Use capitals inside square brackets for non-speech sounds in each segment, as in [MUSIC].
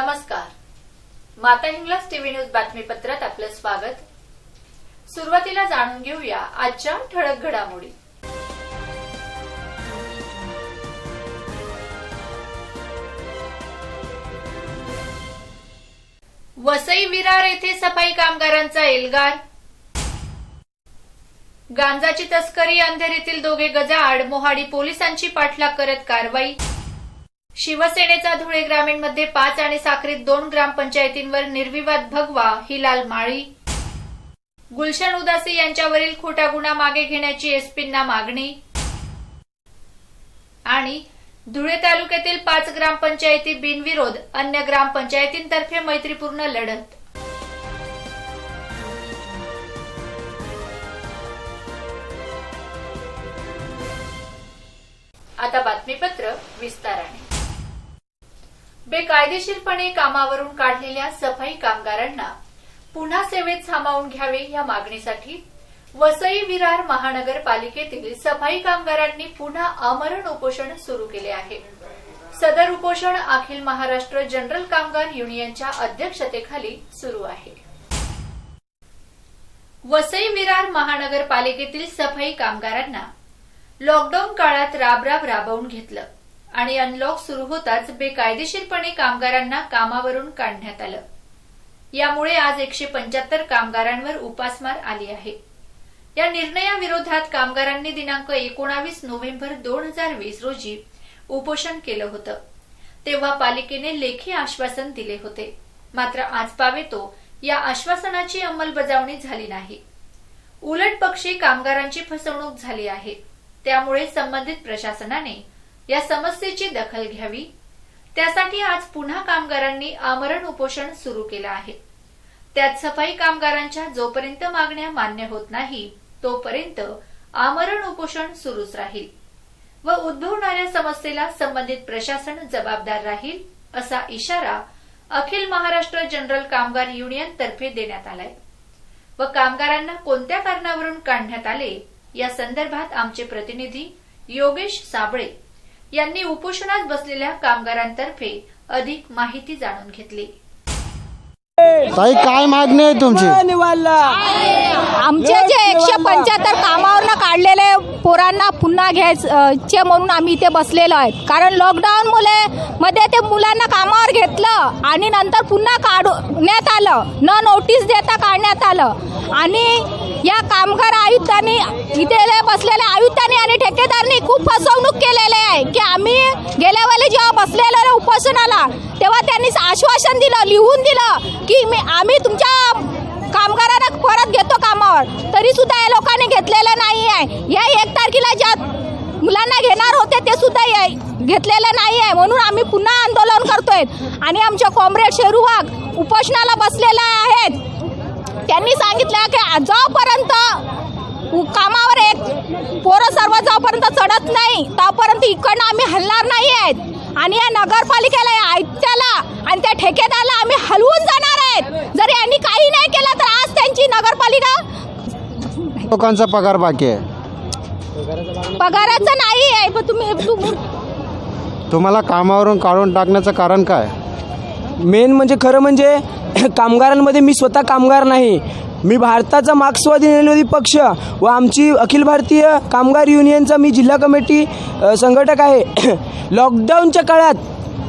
नमस्कार. माता Hinglaj TV news बातमीपत्रात आपलं स्वागत. सुरुवातीला जाणून घेऊया आजच्या ठळक घडामोडी. वसई विरार येथे सफाई कामगारांचा एल्गार. गांजाची तस्करी अंधेरीतील दोघे गजाआड मोहाडी पोलिसांची पाठलाग करत कारवाई. शिवसेनेचा धुळे ग्रामीणमध्ये पाच आणि साखरीत दोन ग्रामपंचायतींवर निर्विवाद भगवा हिलाल माळी. गुलशन उदासी यांच्यावरील खोटा गुन्हा मागे घेण्याची एसपींना मागणी. आणि धुळे तालुक्यातील पाच ग्रामपंचायती बिनविरोध अन्य ग्रामपंचायतींतर्फे मैत्रीपूर्ण लढत. आता बातमीपत्र विस्ताराने. बेकायदेशीरपणे कामावरून काढलेल्या सफाई कामगारांना पुन्हा सेवेत सामावून घ्यावे या मागणीसाठी वसई विरार महानगरपालिकेतील सफाई कामगारांनी पुन्हा आमरण उपोषण सुरू केले आहे. सदर उपोषण अखिल महाराष्ट्र जनरल कामगार युनियनच्या अध्यक्षतेखाली सुरू आहे. वसई विरार महानगरपालिकेतील सफाई कामगारांना लॉकडाऊन काळात राबराब राबवून घेतलं. आणि अनलॉक सुरू होताच बेकायदेशीरपणे कामगारांना कामावरून काढण्यात आलं. यामुळे आज एकशे पंच्याहत्तर कामगारांवर उपासमार आली आहे. या निर्णयाविरोधात कामगारांनी दिनांक एकोणावीस नोव्हेंबर दोन हजार वीस रोजी उपोषण केलं होतं. तेव्हा पालिकेने लेखी आश्वासन दिले होते. मात्र आज पावेतो या आश्वासनाची अंमलबजावणी झाली नाही. उलट पक्षी कामगारांची फसवणूक झाली आहे. त्यामुळे संबंधित प्रशासनाने या समस्येची दखल घ्यावी. त्यासाठी आज पुन्हा कामगारांनी आमरण उपोषण सुरू केलं आहे. त्यात सफाई कामगारांच्या जोपर्यंत मागण्या मान्य होत नाही तोपर्यंत आमरण उपोषण सुरूच राहील व उद्भवणाऱ्या समस्येला संबंधित प्रशासन जबाबदार राहील असा इशारा अखिल महाराष्ट्र जनरल कामगार युनियन तर्फे देण्यात आलाय. व कामगारांना कोणत्या कारणावरून काढण्यात आले या संदर्भात आमचे प्रतिनिधी योगेश साबळे यांनी उपोषणात बसलेल्या कामगारांतर्फे अधिक माहिती जाणून घेतली. ताई काय मागणी आहे तुमची? आमचे जे एकशे पंच्याहत्तर कामावरनं काढलेले पोरांना पुन्हा घ्यायचे म्हणून आम्ही इथे बसलेलो आहेत कारण लॉकडाऊन मुले मध्ये ते मुलांना कामावर घेतलं आणि नंतर पुन्हा काढण्यात आलं. न नोटीस देता काढण्यात आलं. आणि या कामगार आयुक्तांनी इथे बसलेल्या आयुक्तांनी आणि ठेकेदारांनी खूप फसवणूक केलेली आहे की आम्ही गेल्या वेळेला जेव्हा बसलेलो उपोषणाला तेव्हा त्यांनी आश्वासन दिलं लिहून दिलं की मी आम्ही तुमच्या कामगारांना परत घेतो कामावर. तरी सुद्धा या लोकांनी घेतलेलं नाही आहे. या एक तारखेला ज्या मुलांना घेणार होते ते सुद्धा या- घेतलेलं नाही आहे. म्हणून आम्ही पुन्हा आंदोलन करतोय. आणि आमच्या कॉम्रेड शेरू वाघ उपोषणाला बसलेले आहेत. त्यांनी सांगितलं की जोपर्यंत कामावर एक पोरं सर्व जोपर्यंत चढत नाही तोपर्यंत इकडनं आम्ही हलणार नाही आहेत. आणि या नगरपालिकेला या आयुक्ताला आणि त्या ठेकेदाराला आम्ही हलवून जाणार आहेत. जर यांनी काही नाही केलं तर आज त्यांची नगरपालिका लोकांचा पगार बाकी आहे. पगाराचं नाही आहे पण तुम्ही तुम- तुम्हाला कामावरून काढून टाकण्याचं कारण काय? मेन म्हणजे खरं म्हणजे [COUGHS] कामगारांमध्ये मी स्वतः कामगार नाही. मी भारताचा मार्क्सवादी निर्विरोधी पक्ष व आमची अखिल भारतीय कामगार युनियनचा मी जिल्हा कमिटी संघटक आहे. [COUGHS] लॉकडाऊनच्या काळात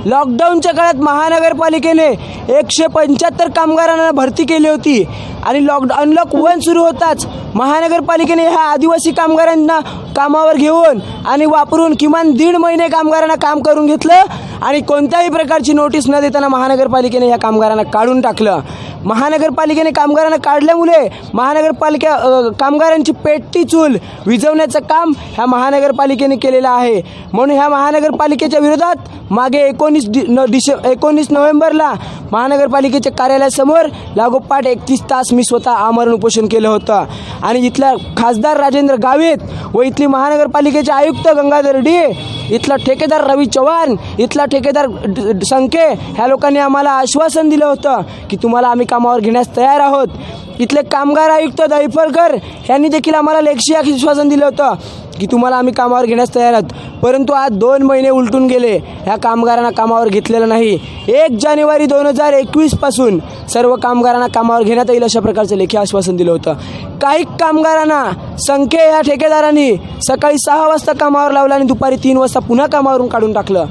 लॉकडाऊनच्या काळात महानगरपालिकेने एकशे पंच्याहत्तर कामगारांना भरती केली होती. आणि लॉक अनलॉक वन सुरू होताच. महानगरपालिकेने ह्या आदिवासी कामगारांना कामावर घेऊन आणि वापरून किमान दीड महिने कामगारांना काम करून घेतलं आणि कोणत्याही प्रकारची नोटीस न देताना महानगरपालिकेने या कामगारांना काढून टाकलं. महानगरपालिकेने कामगारांना काढल्यामुळे महानगरपालिका कामगारांची पेटती चूल विझवण्याचं काम ह्या महानगरपालिकेने केलेलं आहे. म्हणून ह्या महानगरपालिकेच्या विरोधात मागे एकोणीस डि न डिसे एकोणीस नोव्हेंबरला महानगरपालिकेच्या कार्यालयासमोर लागोपाठ एकतीस तास मी स्वतः आमरण उपोषण केलं होतं. आणि इथल्या खासदार राजेंद्र गावित व इथली महानगरपालिकेचे आयुक्त गंगाधर डी इथला ठेकेदार रवी चव्हाण इथला ठेकेदार संके ह्या लोकांनी आम्हाला आश्वासन दिलं होतं की तुम्हाला आम्ही कामावर घेण्यास तयार आहोत. इथले कामगार आयुक्त दैफरकर यांनी देखील आम्हाला लेखशी आश्वासन दिलं होतं. की तुम्हाला आम्ही कामावर घेण्यास तयार आहोत. परंतु आज दोन महिने उलटून गेले. ह्या कामगारांना कामावर घेतलेलं नाही. एक जानेवारी दोन हजार एकवीसपासून सर्व कामगारांना कामावर घेण्यात येईल अशा प्रकारचं लेखी आश्वासन दिलं होतं. काही कामगारांना संख्ये या ठेकेदारांनी सकाळी सहा वाजता कामावर लावलं आणि दुपारी तीन वाजता पुन्हा कामावरून काढून टाकलं.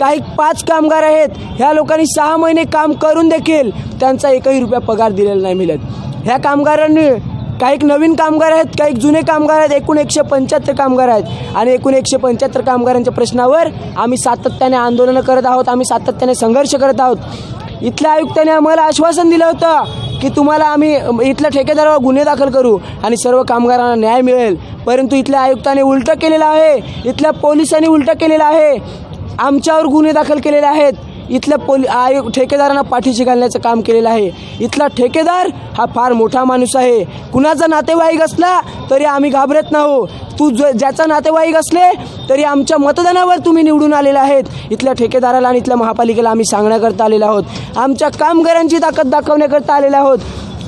काही पाच कामगार आहेत. ह्या लोकांनी सहा महिने काम करून देखील त्यांचा एकही रुपया पगार दिलेला नाही मिळत. ह्या कामगारांनी काही नवीन कामगार आहेत काही जुने कामगार आहेत एकूण एकशे पंच्याहत्तर कामगार आहेत. आणि एकूण एकशे पंच्याहत्तर कामगारांच्या प्रश्नावर आम्ही सातत्याने आंदोलनं करत आहोत आम्ही सातत्याने संघर्ष करत आहोत. इथल्या आयुक्ताने आम्हाला आश्वासन दिलं होतं की तुम्हाला आम्ही इथल्या ठेकेदारावर गुन्हे दाखल करू आणि सर्व कामगारांना न्याय मिळेल. परंतु इथल्या आयुक्ताने उलटं केलेलं आहे इथल्या पोलिसांनी उलटं केलेलं आहे. आमच्यावर गुन्हे दाखल केलेले आहेत. इथल्या पोलि आयोग ठेकेदारांना पाठीशी घालण्याचं काम केलेलं आहे. इथला ठेकेदार हा फार मोठा माणूस आहे. कुणाचा नातेवाईक असला तरी आम्ही घाबरत नाहो तू ज ज्याचा नातेवाईक असले तरी आमच्या मतदानावर तुम्ही निवडून आलेले आहेत. इथल्या ठेकेदाराला आणि इथल्या महापालिकेला आम्ही सांगण्याकरता आलेलो आहोत. आमच्या कामगारांची ताकद दाखवण्याकरता आलेलो आहोत.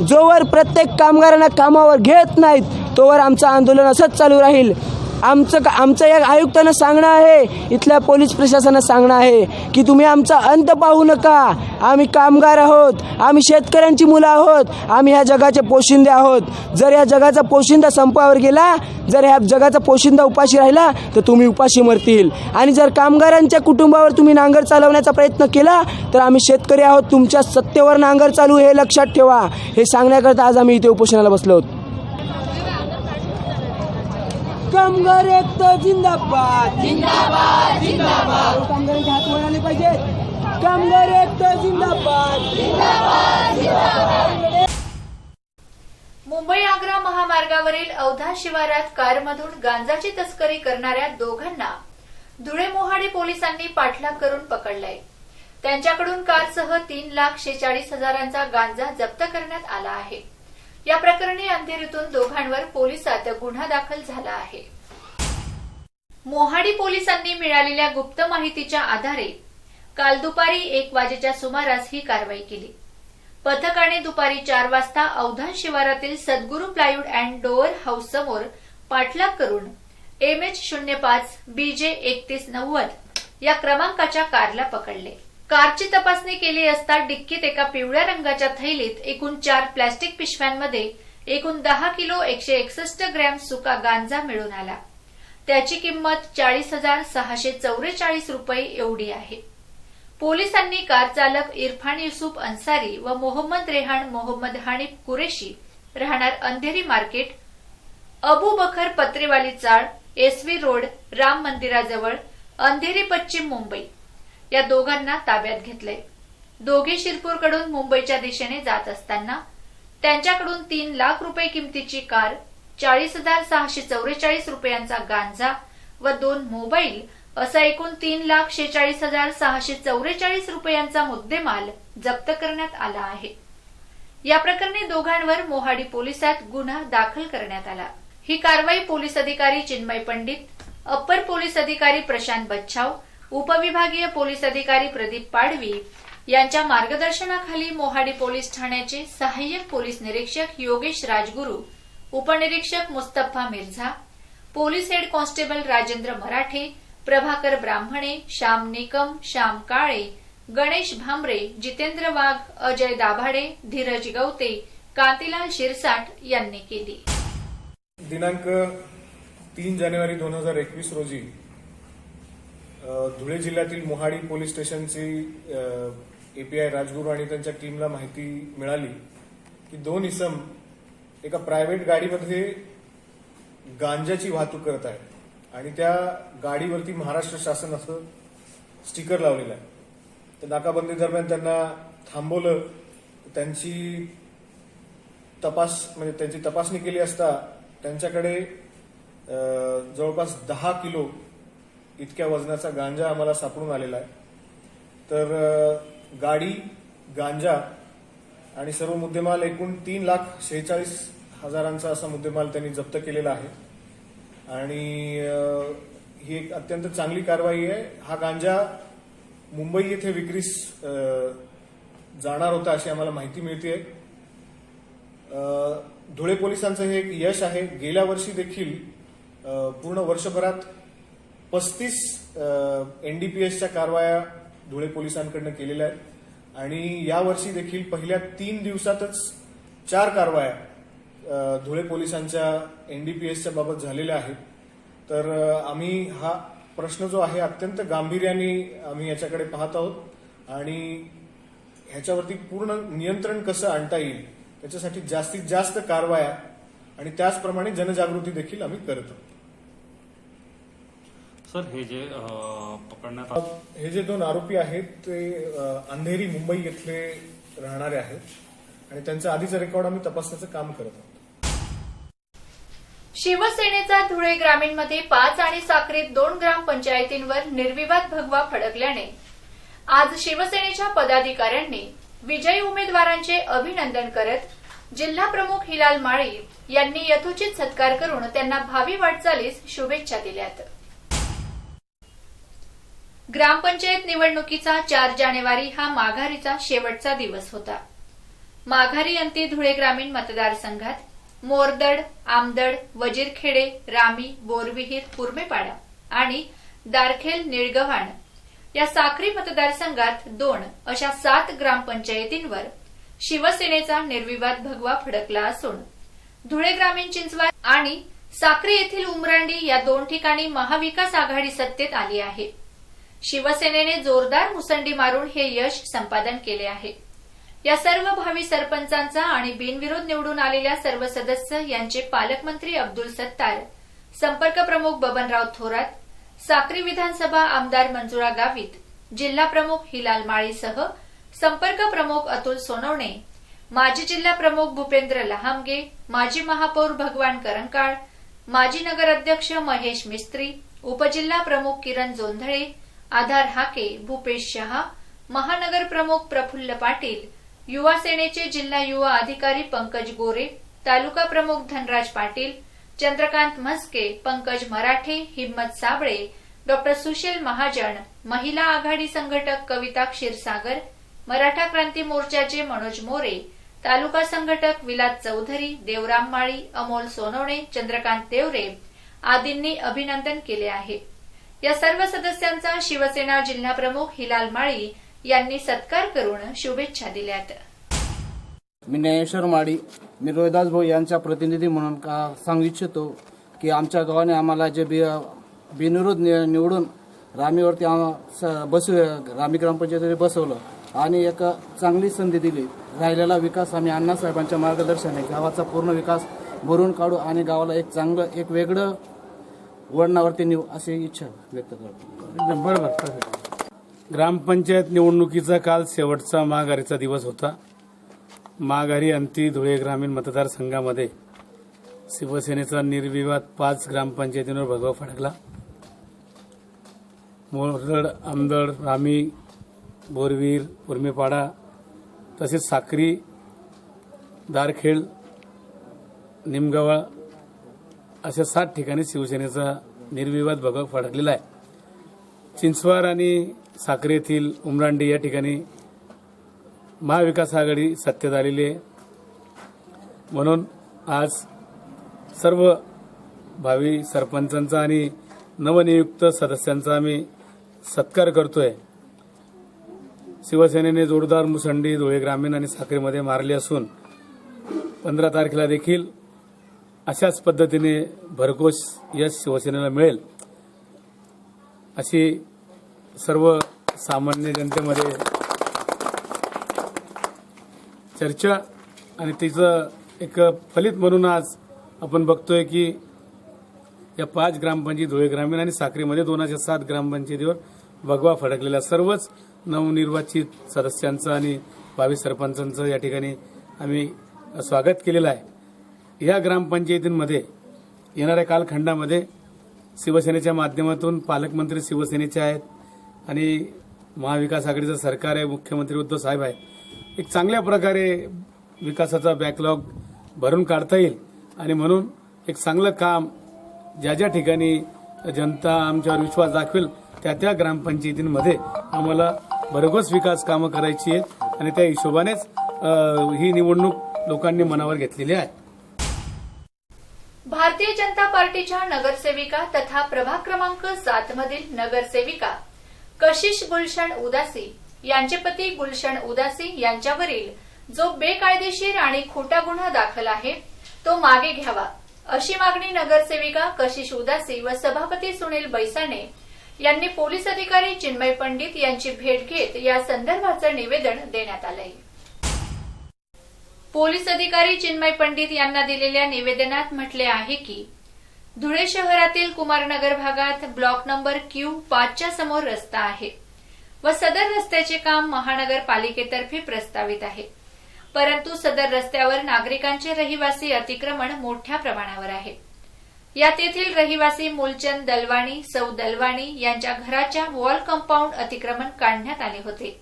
जोवर प्रत्येक कामगारांना कामावर घेत नाहीत तोवर आमचं आंदोलन असंच चालू राहील. आमचं का आमचं या आयुक्तांना सांगणं आहे इथल्या पोलीस प्रशासनानं सांगणं आहे की तुम्ही आमचा अंत पाहू नका. आम्ही कामगार आहोत आम्ही शेतकऱ्यांची मुलं आहोत आम्ही ह्या जगाचे पोशिंदे आहोत. जर या जगाचा पोशिंदा संपावर गेला जर ह्या जगाचा पोशिंदा उपाशी राहिला तर तुम्ही उपाशी मरतील. आणि जर कामगारांच्या कुटुंबावर तुम्ही नांगर चालवण्याचा प्रयत्न केला तर आम्ही शेतकरी आहोत तुमच्या सत्तेवर नांगर चालू हे लक्षात ठेवा. हे सांगण्याकरता आज आम्ही इथे उपोषणाला बसलो आहोत. कामगार एकता जिंदाबाद. जिंदाबाद जिंदाबाद. कामगारांचे हात वर आले पाहिजेत. कामगार एकता जिंदाबाद. मुंबई आग्रा महामार्गावरील अवधा शिवारात कारमधून गांजाची तस्करी करणाऱ्या दोघांना धुळे मोहाडी पोलिसांनी पाठलाग करून पकडलंय. त्यांच्याकडून कारसह तीन लाख शेचाळीस हजारांचा गांजा जप्त करण्यात आला आहे. या प्रकरणी अंधेरीतून दोघांवर पोलिसात गुन्हा दाखल झाला आहे. मोहाडी पोलिसांनी मिळालेल्या गुप्त माहितीच्या आधारे काल दुपारी एक वाजेच्या सुमारास ही कारवाई केली. पथकाने दुपारी चार वाजता अवधान शिवारातील सद्गुरू प्लायवूड अँड डोअर हाऊस समोर पाठलाग करून एम एच शून्य पाच बीजे एकतीस नव्वद या क्रमांकाच्या कारला पकडले. कारची तपासणी केली असता डिक्कीत एका पिवळ्या रंगाच्या थैलीत एकूण चार प्लॅस्टिक पिशव्यांमध्ये एकूण दहा किलो एकशे एकसष्ट ग्रॅम सुका गांजा मिळून आला. त्याची किंमत चाळीस हजार सहाशे चौवेचाळीस रुपये एवढी आहे. पोलिसांनी कार चालक इरफान युसुफ अन्सारी व मोहम्मद रेहान मोहम्मद हानिफ कुरेशी राहणार अंधेरी मार्केट अबू बखर पत्रेवाली चाळ एसवी रोड राम मंदिराजवळ अंधेरी पश्चिम मुंबई. या दोघांना ताब्यात घेतलंय. दोघे शिरपूरकडून मुंबईच्या दिशेने जात असताना त्यांच्याकडून तीन लाख रुपये किमतीची कार चाळीस हजार सहाशे चौवेचाळीस रुपयांचा गांजा व दोन मोबाईल असा एकूण तीन लाख शेचाळीस हजार सहाशे चौवेचाळीस रुपयांचा मुद्देमाल जप्त करण्यात आला आहे. या प्रकरणी दोघांवर मोहाडी पोलिसात गुन्हा दाखल करण्यात आला. ही कारवाई पोलीस अधिकारी चिन्मय पंडित अप्पर पोलीस अधिकारी प्रशांत बच्छाव उपविभागीय पोलीस अधिकारी प्रदीप पाडवी यांच्या मार्गदर्शनाखाली मोहाडी पोलीस ठाण्याचे सहाय्यक पोलीस निरीक्षक योगेश राजगुरू उपनिरीक्षक Mustafa Mirza police head constable Rajendra Marathe Prabhakar Brahmane Shyam Nikam Shyam काळे गणेश भांबरे जितेंद्र वाघ अजय दाभाडे धीरज गवते कांतीलाल शिरसाट यांनी केली. दिनांक तीन जानेवारी दोन हजार एकवीस रोजी धुळे जिल्ह्यातील मोहाडी पोलीस स्टेशनची एपीआय राजगुरू आणि त्यांच्या टीमला माहिती मिळाली की दोन इसम एका प्रायव्हेट गाडीमध्ये गांजाची वाहतूक करत आहेत. आणि त्या गाडीवरती महाराष्ट्र शासन असं स्टिकर लावलेलं आहे. तर नाकाबंदी दरम्यान त्यांना थांबवलं. त्यांची तपास म्हणजे त्यांची तपासणी केली असता त्यांच्याकडे जवळपास दहा किलो इतक्या वजनाचा गांजा आम्हाला सापडून आलेला आहे. तर गाडी गांजा आणि सर्व मुद्देमाल एकूण तीन लाख शेहेचाळीस हजारांचा असा मुद्देमाल त्यांनी जप्त केलेला आहे. आणि ही एक अत्यंत चांगली कारवाई आहे. हा गांजा मुंबई येथे विक्रीस जाणार होता अशी आम्हाला माहिती मिळते धुळे पोलिसांचं हे एक यश आहे. गेल्या वर्षी देखील पूर्ण वर्षभरात पस्तीस एन डी पी एसच्या कारवाया धुळे पोलिसांकडनं केलेल्या आहेत. आणि यावर्षी देखील पहिल्या तीन दिवसातच चार कारवाया धुळे पोलिसांच्या एन डी पी एसच्या बाबत झालेल्या आहेत. तर आम्ही हा प्रश्न जो आहे अत्यंत गांभीर्याने आम्ही याच्याकडे पाहत आहोत. आणि ह्याच्यावरती पूर्ण नियंत्रण कसं आणता येईल त्याच्यासाठी जास्तीत जास्त कारवाया आणि त्याचप्रमाणे जनजागृती देखील आम्ही करत आहोत. सर हे जे पकडण्यात आलं हे जे दोन आरोपी आहेत ते अंधेरी मुंबई येथले राहणारे आहेत. आणि त्यांचं आधीचं रेकॉर्ड आम्ही तपासण्याचं काम करत आहोत. शिवसेनेचा धुळे ग्रामीणमध्ये पाच आणि साक्रीत दोन ग्रामपंचायतींवर निर्विवाद भगवा फडकल्याने आज शिवसेनेच्या पदाधिकाऱ्यांनी विजयी उमेदवारांचे अभिनंदन करत जिल्हा प्रमुख हिलाल माळी यांनी यथोचित सत्कार करून त्यांना भावी वाटचालीस शुभेच्छा दिल्यात. ग्रामपंचायत निवडणुकीचा चार जानेवारी हा माघारीचा शेवटचा दिवस होता. माघारी अंती धुळे ग्रामीण मतदारसंघात मोरदड आमदड वजीरखेडे रामी बोरविहीर कुर्मेपाडा आणि दारखेल निळगव्हाण या साखरी मतदारसंघात दोन अशा सात ग्रामपंचायतींवर शिवसेनेचा निर्विवाद भगवा फडकला असून धुळे ग्रामीण चिंचवाड आणि साक्री येथील उमरांडी या दोन ठिकाणी महाविकास आघाडी सत्तेत आली आहे. शिवसेनेने जोरदार मुसंडी मारून हे यश संपादन केले आहे. या सर्व भावी सरपंचांचा आणि बिनविरोध निवडून आलेल्या सर्व सदस्य यांचे पालकमंत्री अब्दुल सत्तार संपर्क प्रमुख बबनराव थोरात साक्री विधानसभा आमदार मंजुळा गावित जिल्हा प्रमुख हिलाल माळीसह संपर्क प्रमुख अतुल सोनवणे माजी जिल्हा प्रमुख भूपेंद्र लहामगे माजी महापौर भगवान करंकाळ माजी नगराध्यक्ष महेश मिस्त्री उपजिल्हा प्रमुख किरण जोंधळे आधार हाके भूपेश शहा महानगर प्रमुख प्रफुल्ल पाटील युवा सेनेचे जिल्हा युवा अधिकारी पंकज गोरे तालुका प्रमुख धनराज पाटील चंद्रकांत म्हस्के पंकज मराठे हिम्मत साबळे डॉ सुशील महाजन महिला आघाडी संघटक कविता क्षीरसागर मराठा क्रांती मोर्चाचे मनोज मोरे तालुका संघटक विलास चौधरी देवराम माळी अमोल सोनवणे चंद्रकांत देवरे आदींनी अभिनंदन केले आहे. या सर्व सदस्यांचा शिवसेना जिल्हाप्रमुख हिलाल माळी यांनी सत्कार करून शुभेच्छा दिल्यात. मी ज्ञानेश्वर माळी. मी रोहिदास भाऊ यांचा प्रतिनिधी म्हणून का सांगू इच्छितो की आमच्या गावाने आम्हाला जे बि बिनविरोध नि- निवडून रामीवरती आम- स- रामी ग्रामपंचायतीने बसवलं आणि एक चांगली संधी दिली. राहिलेला विकास आम्ही अण्णासाहेबांच्या मार्गदर्शनाने गावाचा पूर्ण विकास भरून काढू आणि गावाला एक चांगलं एक वेगळं वळणावरती नेऊ अशी इच्छा व्यक्त करतो. बरोबर ग्रामपंचायत निवडणुकीचा काल शेवटचा महागारीचा दिवस होता. महागारी अंती धुळे ग्रामीण मतदारसंघामध्ये शिवसेनेचा निर्विवाद पाच ग्रामपंचायतींवर भगवा फडकला. मोरदड आमदड रामी बोरवीर उर्मेपाडा तसेच साक्री दारखेड निमगवळ अशा सात ठिकाणी शिवसेनेचा निर्विवाद भगव फडकलेला आहे. चिंचवार आणि साखरे येथील उमरांडी या ठिकाणी महाविकास आघाडी सत्तेत आलेली आहे. म्हणून आज सर्व भावी सरपंचांचा आणि नवनियुक्त सदस्यांचा आम्ही सत्कार करतोय. शिवसेनेने जोरदार मुसंडी धुळे ग्रामीण आणि साखरेमध्ये मारली असून पंधरा तारखेला देखील अशाच पद्धतीने भरघोस यश शिवसेनेला मिळेल अशी सर्व सामान्य जनतेमध्ये चर्चा आणि तिचं एक फलित म्हणून आज आपण बघतोय की या पाच ग्रामपंचायत धुळे ग्रामीण आणि साखरेमध्ये दोनशे सात ग्रामपंचायतीवर भगवा फडकलेल्या सर्वच नवनिर्वाचित सदस्यांचं आणि भावी सरपंचांचं या ठिकाणी आम्ही स्वागत केलेलं आहे. या ग्रामपंचायतींमध्ये येणाऱ्या कालखंडामध्ये शिवसेनेच्या माध्यमातून पालकमंत्री शिवसेनेचे आहेत आणि महाविकास आघाडीचं सरकार आहे मुख्यमंत्री उद्धव साहेब आहेत. एक चांगल्या प्रकारे विकासाचा बॅकलॉग भरून काढता येईल आणि म्हणून एक चांगलं काम ज्या ज्या ठिकाणी जनता आमच्यावर विश्वास दाखवेल त्या त्या ग्रामपंचायतींमध्ये आम्हाला भरघोस विकास कामं करायची आहेत आणि त्या हिशोबानेच ही निवडणूक लोकांनी मनावर घेतलेली आहे. भारतीय जनता पार्टीच्या नगरसेविका तथा प्रभाग क्रमांक सात मधील नगरसेविका कशिश गुलशन उदासी यांचे पती गुलशन उदासी यांच्यावरील जो बेकायदेशीर आणि खोटा गुन्हा दाखल आहे तो मागे घ्यावा. अशी मागणी नगरसेविका कशिश उदासी व सभापती सुनील बैसाणे यांनी पोलीस अधिकारी चिन्मय पंडित यांची भेट घेत या संदर्भाचं निवेदन देण्यात आलं पोलीस अधिकारी चिन्मय पंडित यांना दिलेल्या निवेदनात म्हटले आहे की धुळे शहरातील कुमारनगर भागात ब्लॉक नंबर क्यू पाचच्या समोर रस्ता आहे व सदर रस्त्याचे काम महानगरपालिकेतर्फे प्रस्तावित आहे. परंतु सदर रस्त्यावर नागरिकांचे रहिवासी अतिक्रमण मोठ्या प्रमाणावर आहे. यात येथील रहिवासी मूलचंद दलवाणी सौ दलवाणी यांच्या घराच्या वॉल कंपाऊंड अतिक्रमण काढण्यात आले होते.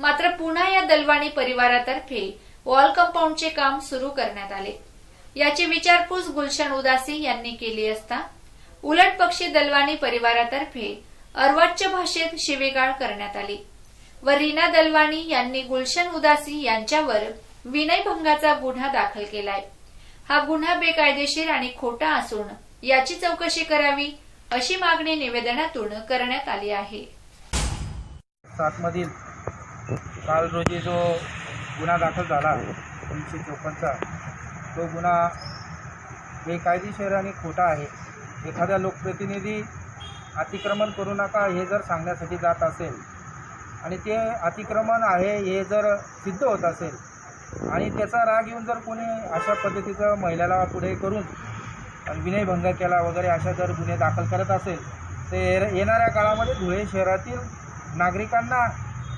मात्र पुन्हा या दलवाणी परिवारातर्फे वॉल कंपाऊंडचे काम सुरू करण्यात आले. याची विचारपूस गुलशन उदासी यांनी केली असता उलट पक्षी दलवाणी परिवारातर्फे अर्वाच्य भाषेत शिवेगाळ करण्यात आली. व रीना दलवाणी यांनी गुलशन उदासी यांच्यावर विनयभंगाचा गुन्हा दाखल केलाय. हा गुन्हा बेकायदेशीर आणि खोटा असून याची चौकशी करावी अशी मागणी निवेदनातून करण्यात आली आहे. सातमधील काल रोजी जो गुन्हा दाखल झाला. तीनशे चोपन्नचा. तो गुन्हा बेकायदेशीर आणि खोटा आहे. एखाद्या लोकप्रतिनिधी अतिक्रमण करू नका हे जर सांगण्यासाठी जात असेल आणि ते अतिक्रमण आहे हे जर सिद्ध होत असेल आणि त्याचा राग येऊन जर कोणी अशा पद्धतीचं महिलाला पुढे करून विनयभंग केला वगैरे अशा जर गुन्हे दाखल करत असेल तर ये- येणाऱ्या काळामध्ये धुळे शहरातील नागरिकांना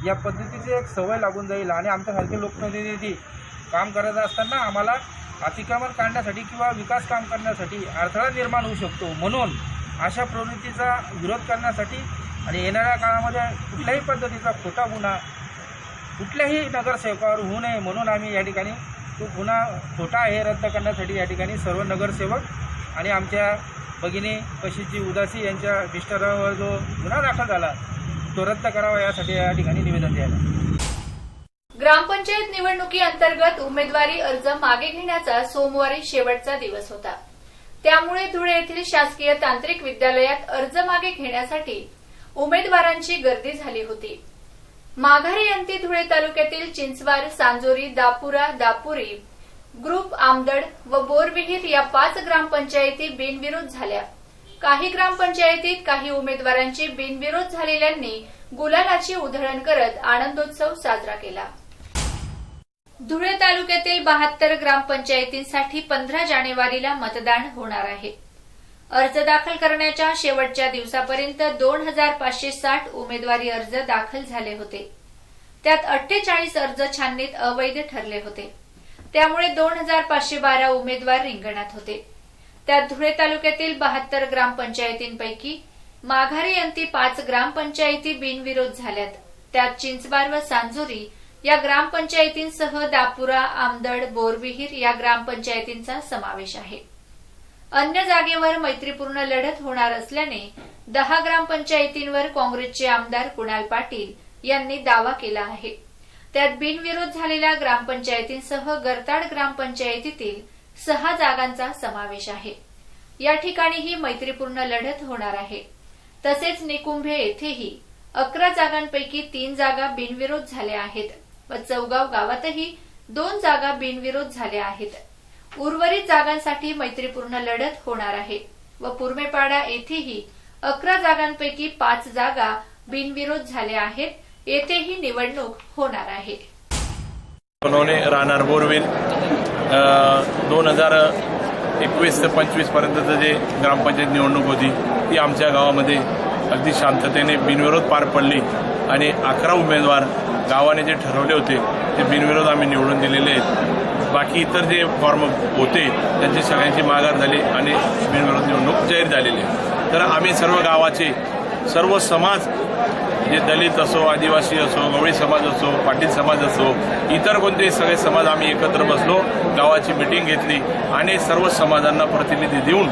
या पद्धतीची एक सवय लागून जाईल आणि आमच्यासारखे लोकप्रतिनिधी काम करत असताना आम्हाला अतिक्रमण काढण्यासाठी किंवा विकास काम करण्यासाठी अडथळा निर्माण होऊ शकतो. म्हणून अशा प्रवृत्तीचा विरोध करण्यासाठी आणि येणाऱ्या काळामध्ये कुठल्याही पद्धतीचा खोटा गुन्हा कुठल्याही नगरसेवकावर होऊ नये म्हणून आम्ही या ठिकाणी तो गुन्हा खोटा आहे रद्द करण्यासाठी या ठिकाणी सर्व नगरसेवक आणि आमच्या भगिनी कशीची उदासी यांच्या मिस्टरांवर जो गुन्हा दाखल झाला तो रद्द करावा यासाठी या ठिकाणी निवेदन द्यायला. ग्रामपंचायत निवडणुकीअंतर्गत उमेदवारी अर्ज मागे घेण्याचा सोमवारी शेवटचा दिवस होता. त्यामुळे धुळे येथील शासकीय तांत्रिक विद्यालयात अर्ज मागे घेण्यासाठी उमेदवारांची गर्दी झाली होती. माघारी अंती धुळे तालुक्यातील चिंचवार सांजोरी दापुरा दापुरी ग्रुप आमदड व बोरविहीर या पाच ग्रामपंचायती बिनविरोध झाल्या. काही ग्रामपंचायतीत काही उमेदवारांची बिनविरोध झालेल्यांनी गुलालाची उधळण करत आनंदोत्सव साजरा केला. धुळे तालुक्यातील बहात्तर ग्रामपंचायतींसाठी पंधरा जानेवारीला मतदान होणार आहे. अर्ज दाखल करण्याच्या शेवटच्या दिवसापर्यंत दोन हजार पाचशे साठ उमेदवारी अर्ज दाखल झाले होते. त्यात अठ्ठेचाळीस अर्ज छाननीत अवैध ठरले होते. त्यामुळे दोन हजार पाचशे बारा उमेदवार रिंगणात होते. त्यात धुळे तालुक्यातील बहात्तर ग्रामपंचायतींपैकी माघारी अंती पाच ग्रामपंचायती बिनविरोध झाल्यात. त्यात चिंचबार व सांजुरी या ग्रामपंचायतींसह दापुरा आमदड बोरविहीर या ग्रामपंचायतींचा समावेश आहे. अन्य जागेवर मैत्रीपूर्ण लढत होणार असल्याने दहा ग्रामपंचायतींवर काँग्रेसचे आमदार कुणाल पाटील यांनी दावा केला आहे. त्यात बिनविरोध झालेल्या ग्रामपंचायतींसह गरताड ग्रामपंचायतीतील सहा जागांचा समावेश आहे. या ठिकाणीही मैत्रीपूर्ण लढत होणार आहे. तसेच निकुंभे येथेही अकरा जागांपैकी तीन जागा बिनविरोध झाल्या आहेत व चौगाव गावातही दोन जागा बिनविरोध झाल्या आहेत. उर्वरित जागांसाठी मैत्रीपूर्ण लढत होणार आहे व पूर्मेपाडा येथेही अकरा जागांपैकी पाच जागा बिनविरोध झाल्या आहेत. येथेही निवडणूक होणार आहे. उन्होंने राहणार बोरवेल दोन हजार एकवीस ते पंचवीसपर्यंतचं जे ग्रामपंचायत निवडणूक होती ती आमच्या गावामध्ये अगदी शांततेने बिनविरोध पार पडली आणि अकरा उमेदवार गावाने जे ठरवले होते ते बिनविरोध आम्ही निवडून दिलेले आहेत. बाकी इतर जे फॉर्म होते त्यांची सगळ्यांची माघार झाली आणि बिनविरोध निवडणूक जाहीर झालेली आहे. तर आम्ही सर्व गावाचे सर्व समाज जे दलित असो आदिवासी असो गवळी समाज असो पाटील समाज असो इतर कोणतेही सगळे समाज आम्ही एकत्र बसलो गावाची मिटिंग घेतली आणि सर्व समाजांना प्रतिनिधी देऊन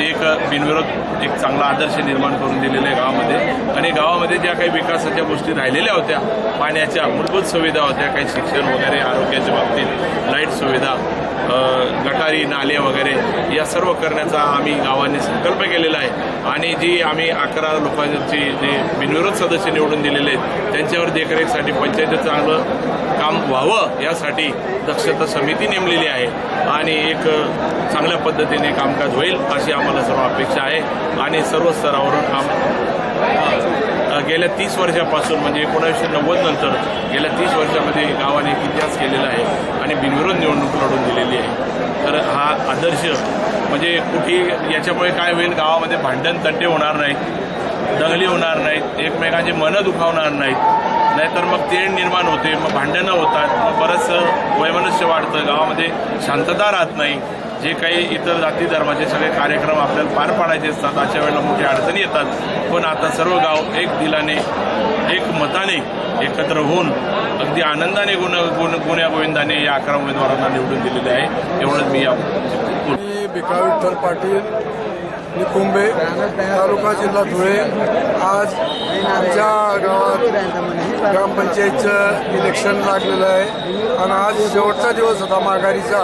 एक बिनविरोध एक चांगला आदर्श निर्माण करून दिलेला आहे गावामध्ये. आणि गावामध्ये ज्या काही विकासाच्या गोष्टी राहिलेल्या होत्या पाण्याच्या मूलभूत सुविधा होत्या काही शिक्षण वगैरे आरोग्याच्या बाबतीत लाइट सुविधा गटारी नाले वगैरे या सर्व करण्याचा आम्ही गावाने संकल्प केलेला आहे. आणि जी आम्ही अकरा लोकांची जे बिनविरोध सदस्य निवडून दिलेले आहेत त्यांच्यावर देखरेखसाठी पंचायतीचं चांगलं काम व्हावं यासाठी दक्षता समिती नेमलेली आहे. आणि एक चांगल्या पद्धतीने कामकाज होईल अशी आम्हाला सर्व अपेक्षा आहे. आणि सर्व स्तरावरून काम गेल्या तीस वर्षापासून म्हणजे एकोणीसशे नव्वद नंतर गेल्या तीस वर्षामध्ये गावाने एक इतिहास केलेला आहे आणि बिनविरोध निवडणूक लढून दिलेली आहे. तर हा आदर्श म्हणजे कुठे याच्यामुळे काय होईल? गावामध्ये भांडण तंटे होणार नाहीत दंगली होणार नाहीत एकमेकांची मनं दुखावणार नाहीत. नाहीतर मग तेढ निर्माण होते मग भांडणं होतात मग बरंचसं वैमनस्य वाढतं गावामध्ये शांतता राहत नाही. जे काही इतर जाती धर्माचे सगळे कार्यक्रम आपल्याला पार पाडायचे असतात अशा वेळेला मोठ्या अडचणी येतात. पण आता सर्व गाव एक दिलाने एक मताने एकत्र होऊन अगदी आनंदाने गुण गुण गुण्या गोविंदाने या अकरा उमेदवारांना निवडून दिलेले आहे. एवढंच मी या मी विठ्ठल पाटील निकुंबे तालुका जिल्हा धुळे. आज आमच्या गावात ग्रामपंचायतचं इलेक्शन लागलेलं आहे. आणि आज शेवटचा दिवस होता माघारीचा.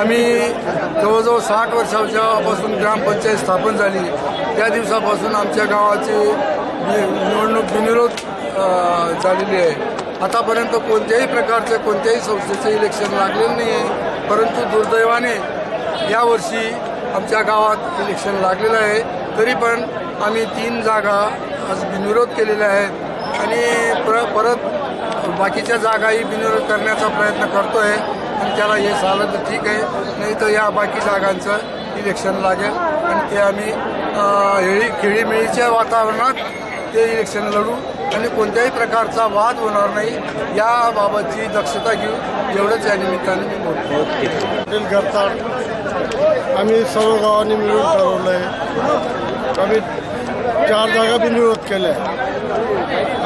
आम्ही जवळजवळ साठ वर्षाच्यापासून ग्रामपंचायत स्थापन झाली. त्या दिवसापासून आमच्या गावाची निवडणूक बिनविरोध झालेली आहे. आतापर्यंत कोणत्याही प्रकारचं कोणत्याही संस्थेचं इलेक्शन लागलेलं नाही परंतु दुर्दैवाने यावर्षी आमच्या गावात इलेक्शन लागलेलं आहे. तरी पण आम्ही तीन जागा आज बिनविरोध केलेल्या आहेत. आणि पर परत बाकीच्या जागाही बिनविरोध करण्याचा प्रयत्न करतो आहे आणि त्याला हे झालं तर ठीक आहे. नाही तर या बाकी जागांचं इलेक्शन लागेल. आणि ते आम्ही हेळी खेळीमेळीच्या वातावरणात ते इलेक्शन लढू. आणि कोणत्याही प्रकारचा वाद होणार नाही. याबाबतची दक्षता घेऊ. एवढंच या निमित्ताने मी बोलतो. पाटील आम्ही सर्व गावांनी मिळून ठरवलं आहे आम्ही चार जागा बिनविरोध केल्या.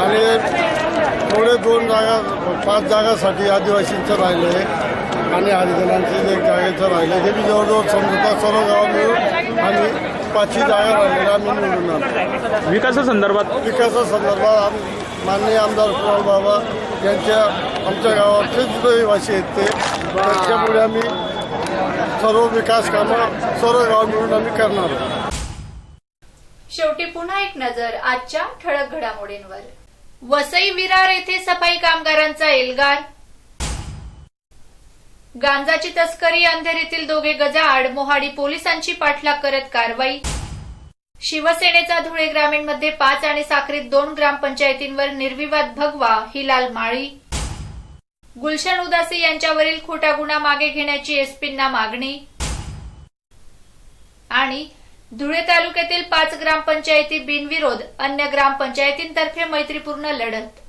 आणि थोडे दोन जागा पाच जागासाठी आदिवासींचं राहिलं आहे आणि हरिजनांचे जे जागेचं राहिलं आहे ते बी जवळजवळ समजता सर्व गावं मिळून आम्ही पाचही जागा राहिलेल्या आम्ही निवडून आणतो विकासासंदर्भात विकासासंदर्भात आम माननीय आमदार कुणाल बाबा यांच्या आमच्या गावातलेच रहिवासी आहेत ते त्यांच्यामुळे आम्ही सर्व विकास कामं सर्व गाव मिळून आम्ही करणार. आहोत शेवटी पुन्हा एक नजर आजच्या ठळक घडामोडींवर. वसई विरार येथे सफाई कामगारांचा एल्गार. गांजाची तस्करी अंधेरीतील दोघे गजाआड मोहाडी पोलिसांची पाठलाग करत कारवाई. शिवसेनेचा धुळे ग्रामीणमध्ये पाच आणि साखरीत दोन ग्रामपंचायतींवर निर्विवाद भगवा हिलाल माळी. गुलशन उदासी यांच्यावरील खोटा गुन्हा मागे घेण्याची एसपींना मागणी. आणि धुळे तालुक्यातील पाच ग्रामपंचायती बिनविरोध अन्य ग्रामपंचायतींतर्फे मैत्रीपूर्ण लढत.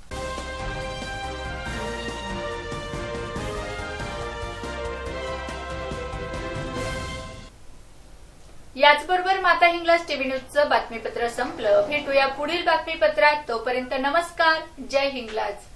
याचबरोबर माता हिंगलाज टीव्ही न्यूजचं बातमीपत्र संपलं. भेटूया पुढील बातमीपत्रात. तोपर्यंत नमस्कार. जय हिंगलाज.